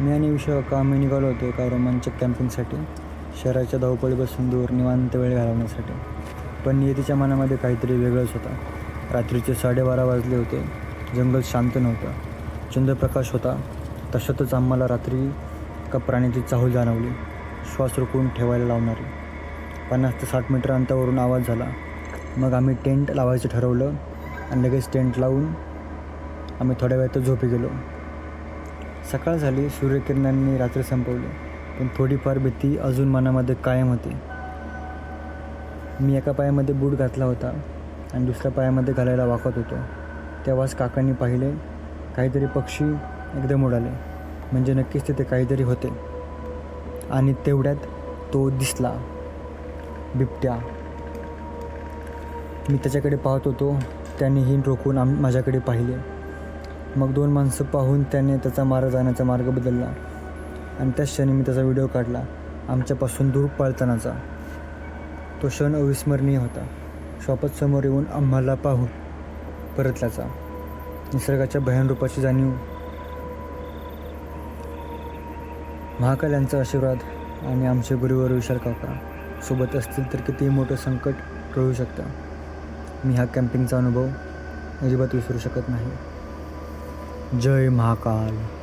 मी आणि विषय आम्ही निघालो होतो एका रोमांचक कॅम्पिंगसाठी. शहराच्या धावपळीपासून दूर निवांत वेळ घालवण्यासाठी. पण नियतीच्या मनामध्ये काहीतरी वेगळंच होता. रात्रीचे साडेबारा वाजले होते. जंगल शांत नव्हतं. चंद्रप्रकाश होता. तशातच आम्हाला रात्री एका प्राण्याची चाहूल जाणवली. श्वास रोखून ठेवायला लावणारी. पन्नास ते साठ मीटर अंतरावरून आवाज झाला. मग आम्ही टेंट लावायचं ठरवलं आणि लगेच टेंट लावून आम्ही थोड्या वेळात झोपी गेलो. सकाळ झाली सूर्यकिरणांनी रात्र संपवली पण थोडीफार भीती अजून मनामध्ये कायम होती. मी एका पायामध्ये बूट घातला होता आणि दुसऱ्या पायामध्ये घालायला वाकत होतो. तेव्हाच काकांनी पाहिले काहीतरी पक्षी एकदम उडाले. म्हणजे नक्कीच तिथे काहीतरी होते. आणि तेवढ्यात तो दिसला बिबट्या. मी त्याच्याकडे पाहत होतो त्याने रोखून आम माझ्याकडे पाहिले. मग दोन माणसं पाहून त्याने त्याचा मार्ग जाण्याचा मार्ग बदलला. आणि त्या क्षणी मी त्याचा व्हिडिओ काढला आमच्यापासून दूर पळतानाचा. तो क्षण अविस्मरणीय होता. शॉपात समोर येऊन आम्हाला पाहून परतल्याचा निसर्गाच्या भयानरूपाची जाणीव. महाकाल यांचा आशीर्वाद आणि आमचे गुरुवर विशाल काका सोबत असतील तर कितीही मोठं संकट टळू शकतं. मी हा कॅम्पिंगचा अनुभव अजिबात विसरू शकत नाही. जय महाकाल.